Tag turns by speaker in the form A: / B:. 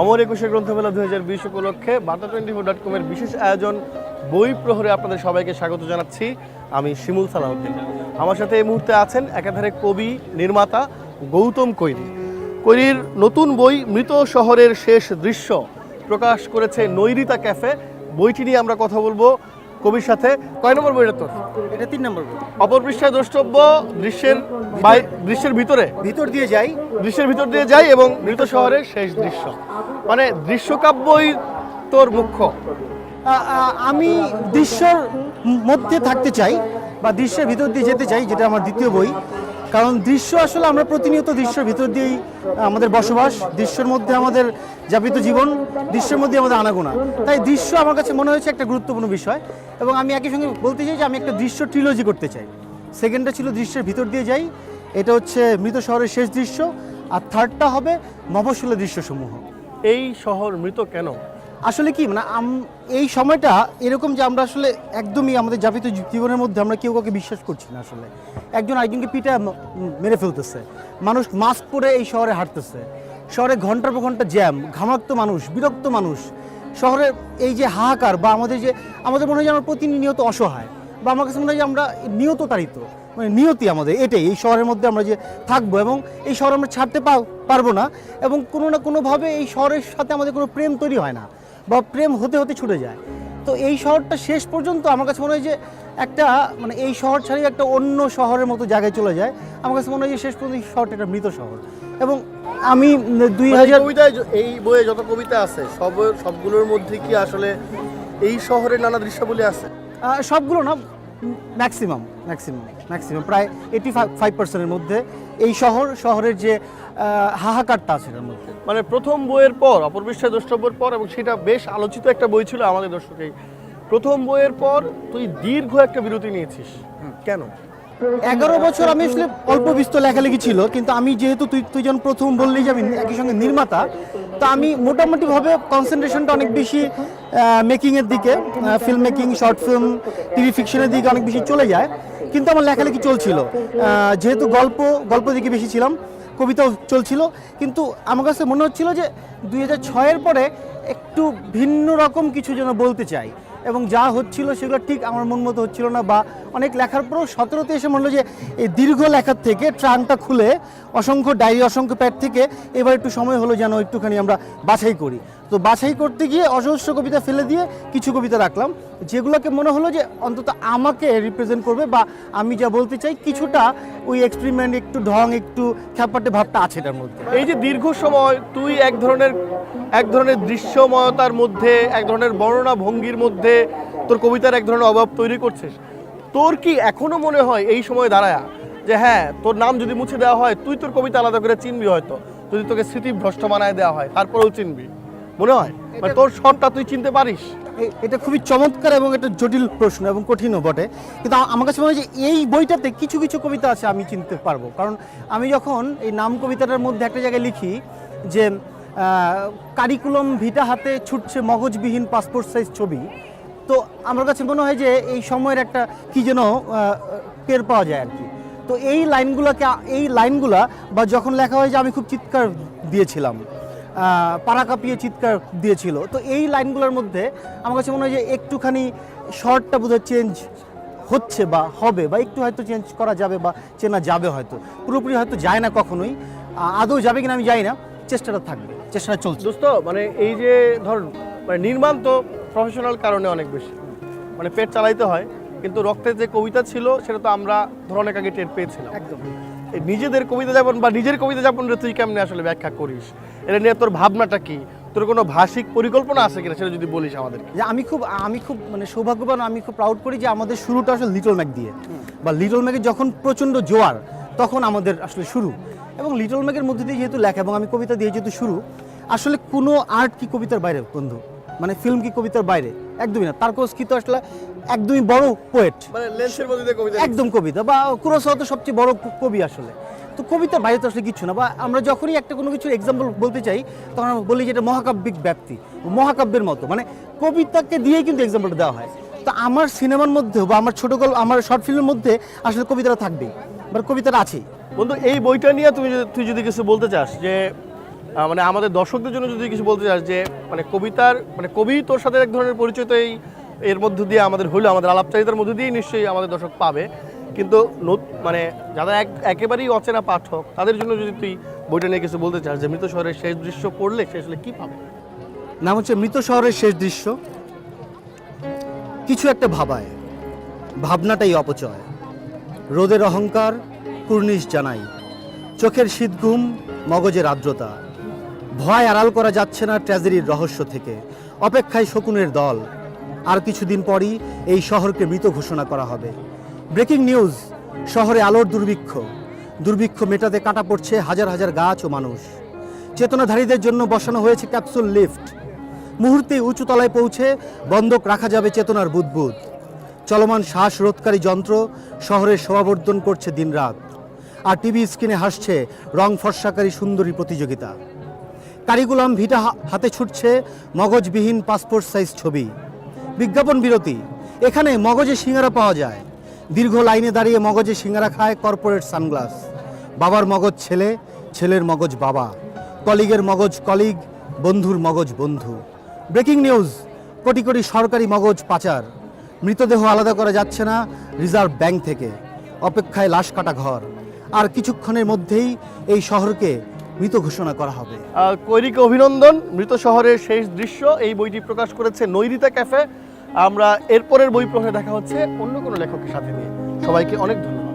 A: অমর একুশে গ্রন্থমেলা দু হাজার বিশ উপলক্ষে বার্তা টোয়েন্টি ফোর ডট কমের বিশেষ আয়োজন, বই প্রহরে আপনাদের সবাইকে স্বাগত জানাচ্ছি। আমি শিমুল সালাউদ্দিন। আমার সাথে এই মুহূর্তে আছেন একাধারে কবি, নির্মাতা গৌতম কৈরি। কৈরির নতুন বই মৃত শহরের শেষ দৃশ্য প্রকাশ করেছে নৈরিতা ক্যাফে। বইটি নিয়ে আমরা কথা বলব কবির সাথে। কয় নম্বর বইটা তোর?
B: এটা তিন নম্বর বই।
A: অপর পৃষ্ঠায় দ্রষ্টব্য দৃশ্যের বাই- দৃশ্যের ভিতরে।
B: ভিতর দিয়ে যাই।
A: দৃশ্যের ভিতর দিয়ে যাই এবং মৃত শহরের শেষ দৃশ্য। মানে দৃশ্যকাব্যই তোর মুখ্য।
B: আমি দৃশ্যর মধ্যে থাকতে চাই বা দৃশ্যের ভিতর দিয়ে যেতে চাই যেটা আমার দ্বিতীয় বই। কারণ দৃশ্য আসলে আমরা প্রতিনিয়ত দৃশ্যের ভিতর দিয়েই আমাদের বসবাস, দৃশ্যের মধ্যে আমাদের যাপিত জীবন, দৃশ্যের মধ্যে আমাদের আনাগোনা। তাই দৃশ্য আমার কাছে মনে হয়েছে একটা গুরুত্বপূর্ণ বিষয় এবং আমি একই সঙ্গে বলতে চাই যে আমি একটা দৃশ্য ট্রিলজি করতে চাই। সেকেন্ডটা ছিল দৃশ্যের ভিতর দিয়ে যাই, এটা হচ্ছে মৃত শহরের শেষ দৃশ্য, আর থার্ডটা হবে মফস্বলের দৃশ্যসমূহ।
A: এই শহর মৃত কেন?
B: আসলে কি মানে এই সময়টা এরকম যে আমরা আসলে একদমই আমাদের যাপিত জীবনের মধ্যে আমরা কেউ কাউকে বিশ্বাস করছি না আসলে। একজন আরেকজনকে পিঠা মেরে ফেলতেছে। মানুষ মাস্ক পরে এই শহরে হাঁটতেছে। শহরে ঘণ্টার পর ঘণ্টা জ্যাম, ঘামাক্ত মানুষ, বিরক্ত মানুষ। শহরের এই যে হাহাকার বা আমাদের যে, আমাদের মনে হয় যে আমরা প্রতিনিয়ত অসহায় বা আমার কাছে মনে হয় যে আমরা নিয়ত তাড়িত মানে নিয়তি আমাদের, এটাই। এই শহরের মধ্যে আমরা যে থাকব এবং এই শহর আমরা ছাড়তে পারব না এবং কোনো না কোনোভাবে এই শহরের সাথে আমাদের কোনো প্রেম তৈরি হয় না। বা প্রেম হতে হতে ছুটে যায়। তো এই শহরটা শেষ পর্যন্ত আমার কাছে মনে হয় যে একটা মানে এই শহর ছাড়িয়ে একটা অন্য শহরের মতো জায়গায় চলে যায়। আমার কাছে মনে হয় যে শেষ পর্যন্ত এই শহরটা একটা মৃত শহর। এবং আমি দুই
A: মানে
B: হাজার
A: কবিতায় এই বইয়ে যত কবিতা আছে সব সবগুলোর মধ্যে কি আসলে এই শহরের নানা দৃশ্যাবলী আছে?
B: সবগুলো না ম্যাক্সিমাম ম্যাক্সিমাম ম্যাক্সিমাম প্রায় এইটি ফাইভ পার্সেন্টের মধ্যে এই শহর শহরের যে হাহাকারটা আছে এটার মধ্যে।
A: মানে প্রথম বইয়ের পর অপরবিশ্বাস দ্রষ্টব্যের পর এবং সেটা বেশ আলোচিত একটা বই ছিল আমাদের দর্শকেই প্রথম বইয়ের পর তুই দীর্ঘ একটা বিরতি নিয়েছিস। কেন?
B: এগারো বছর আমি আসলে অল্প বিস্তর লেখালেখি ছিল, কিন্তু আমি যেহেতু তুই তুই যখন প্রথম বললি যে আমি একই সঙ্গে নির্মাতা, তো আমি মোটামুটিভাবে কনসেন্ট্রেশনটা অনেক বেশি মেকিংয়ের দিকে film making short film TV ফিকশনের দিকে অনেক বেশি চলে যায়, কিন্তু আমার লেখালেখি চলছিল। যেহেতু গল্প গল্প দিকে বেশি ছিলাম, কবিতাও চলছিল, কিন্তু আমার কাছে মনে হচ্ছিল যে দুই হাজার ছয়ের পরে একটু ভিন্ন রকম কিছু যেন বলতে চাই। এবং যা হচ্ছিল সেগুলো ঠিক আমার মন মতো হচ্ছিল না বা অনেক লেখার পরেও সতেরোতে এসে মনে হলো যে এই দীর্ঘ লেখার থেকে ট্রানটা খুলে অসংখ্য ডায়েরি, অসংখ্য প্যাড থেকে এবার একটু সময় হলো যেন একটুখানি আমরা বাছাই করি। তো বাছাই করতে গিয়ে অজস্র কবিতা ফেলে দিয়ে কিছু কবিতা রাখলাম, যেগুলোকে মনে হলো যে অন্তত আমাকে রিপ্রেজেন্ট করবে বা আমি যা বলতে চাই কিছুটা ওই এক্সপেরিমেন্ট একটু ঢং, একটু খ্যাপাটে ভাবটা আছে এটার মধ্যে।
A: এই যে দীর্ঘ সময় তুই এক ধরনের এক ধরনের দৃশ্যময়তার মধ্যে এক ধরনের বর্ণনা ভঙ্গির মধ্যে তোর কবিতার এক ধরনের অভাব তৈরি করছিস তোর কি এখনও মনে হয় এই সময় দাঁড়ায় যে হ্যাঁ তোর নাম যদি মুছে দেওয়া হয় তুই তোর কবিতা আলাদা করে চিনবি হয়তো যদি তোকে স্মৃতি ভ্রষ্ট বানায় দেওয়া হয় তারপরেও চিনবি। মনে হয়? মানে তোর স্বরটা তুই চিনতে পারিস?
B: এটা খুবই চমৎকার এবং একটা জটিল প্রশ্ন এবং কঠিনও বটে। কিন্তু আমার কাছে মনে হয় যে এই বইটাতে কিছু কিছু কবিতা আছে আমি চিনতে পারব। কারণ আমি যখন এই নাম কবিতাটার মধ্যে একটা জায়গায় লিখি যে কারিকুলাম ভিটা হাতে ছুটছে মগজবিহীন পাসপোর্ট সাইজ ছবি। তো আমার কাছে মনে হয় যে এই সময়ের একটা কি যেন টের পাওয়া যায় আর কি। তো এই লাইনগুলোকে এই লাইনগুলা বা যখন লেখা হয় যে আমি খুব চিৎকার দিয়েছিলাম পাড়া কাঁপিয়ে চিৎকার দিয়েছিল, তো এই লাইনগুলোর মধ্যে আমার কাছে মনে হয় যে একটুখানি শর্টটা বোধহয় চেঞ্জ হচ্ছে বা হবে, বা একটু হয়তো চেঞ্জ করা যাবে বা চেনা যাবে হয়তো। পুরোপুরি হয়তো যায় না কখনোই আদৌ যাবে কিনা আমি জানি না, চেষ্টাটা থাকবে। চেষ্টাটা চলছে।
A: দোস্ত মানে এই যে ধর মানে নির্মাণ তো প্রফেশনাল কারণে অনেক বেশি। মানে পেট চালাইতে হয় কিন্তু রক্তের যে কবিতা ছিল সেটা তো আমরা ধর অনেক আগে টের পেয়েছিলাম।
B: একদম।
A: এই নিজেদের কবিতা যাপন বা নিজের কবিতা যাপন তুই কেমনে আসলে ব্যাখ্যা করিস? এটা নিয়ে তোর ভাবনাটা কি? তোর কোনো ভাষিক পরিকল্পনা আছে কিনা সেটা যদি বলিস আমাদেরকে?
B: যে আমি খুব আমি খুব মানে সৌভাগ্যবান আমি খুব প্রাউড করি যে আমাদের শুরুটা আসলে লিটল ম্যাক দিয়ে। বা লিটল ম্যাকের যখন প্রচণ্ড জোয়ার তখন আমাদের আসলে শুরু। এবং লিটল ম্যাকের মধ্যে দিয়ে যেহেতু লেখা এবং আমি কবিতা দিয়ে যেহেতু শুরু আসলে কোনো আর্ট কি কবিতার বাইরে বন্ধু? মানে ফিল্ম কি কবিতার বাইরে? একদমই না। তারকোস কি তো আসলে একদমই বড় পোয়েট
A: মানে
B: একদম কবিতা। বা কুরোসাওয়া তো সবচেয়ে বড় কবি আসলে। তো কবিতার বাইরে তো আসলে কিছু না। বা আমরা যখনই একটা কোনো কিছুর এক্সাম্পল বলতে চাই তখন আমরা বলি যে এটা মহাকাব্যিক ব্যাপ্তি মহাকাব্যের মতো। মানে কবিতাকে দিয়েই কিন্তু এক্সাম্পলটা দেওয়া হয়। তো আমার সিনেমার মধ্যে বা আমার ছোট গল্প আমার শর্ট ফিল্মের মধ্যে আসলে কবিতাটা থাকবেই। বা কবিতাটা আছেই
A: বন্ধু এই বইটা নিয়ে তুমি যদি তুই যদি কিছু বলতে চাস যে মানে আমাদের দর্শকদের জন্য যদি কিছু বলতে চাস যে মানে কবিতার মানে কবি তোর সাথে এক ধরনের পরিচয় তো এই এর মধ্য দিয়ে আমাদের হলো আমাদের আলাপচারিতার মধ্য দিয়েই নিশ্চয়ই আমাদের দর্শক পাবে। কিন্তু নত- মানে যারা এক একেবারেই অচেনা পাঠক তাদের জন্য যদি তুই বইটা নিয়ে কিছু বলতে চাস যে মৃত শহরের শেষ দৃশ্য পড়লে সে আসলে কী পাবে?
B: নাম হচ্ছে মৃত শহরের শেষ দৃশ্য। কিছু একটা ভাবায়। ভাবনাটাই অপচয়। রোদের অহংকার, কুর্নিশ জানাই। চোখের শীত ঘুম, মগজের আর্দ্রতা। ভয় আড়াল করা যাচ্ছে না ট্র্যাজেডির রহস্য থেকে। অপেক্ষায় শকুনের দল। আর কিছুদিন পরই এই শহরকে মৃত ঘোষণা করা হবে। ব্রেকিং নিউজ, শহরে আলোর দুর্ভিক্ষ। দুর্ভিক্ষ মেটাতে কাটা পড়ছে হাজার হাজার গাছ ও মানুষ। চেতনাধারীদের জন্য বসানো হয়েছে ক্যাপসুল লিফট। মুহূর্তে উঁচু তলায় পৌঁছে বন্ধক রাখা যাবে চেতনার বুদবুদ। চলমান শ্বাস রোধকারী যন্ত্র শহরের শোভাবর্ধন করছে দিনরাত। আর টিভি স্ক্রিনে হাসছে রং ফর্সাকারী সুন্দরী প্রতিযোগিতা। কারিকুলাম ভিটা হাতে ছুটছে মগজবিহীন পাসপোর্ট সাইজ ছবি। বিজ্ঞাপন বিরতি। এখানে মগজে সিঙ্গারা পাওয়া যায়। দীর্ঘ লাইনে দাঁড়িয়ে মগজে সিঙ্গারা খায় কর্পোরেট সানগ্লাস। বাবার মগজ ছেলে, ছেলের মগজ বাবা। কলিগের মগজ কলিগ, বন্ধুর মগজ বন্ধু। Breaking news. কোটি কোটি সরকারি মগজ পাচার। মৃতদেহ আলাদা করা যাচ্ছে না রিজার্ভ ব্যাংক থেকে। অপেক্ষায় লাশ কাটা ঘর। আর কিছুক্ষণের মধ্যেই এই শহরকে মৃত ঘোষণা করা হবে।
A: কৈরিকে অভিনন্দন। মৃত শহরের শেষ দৃশ্য, এই বইটি প্রকাশ করেছে নৈরিতা ক্যাফে। আমরা এরপরের বই প্রহরে দেখা হচ্ছে অন্য কোনো লেখকের সাথে নিয়ে। সবাইকে অনেক ধন্যবাদ।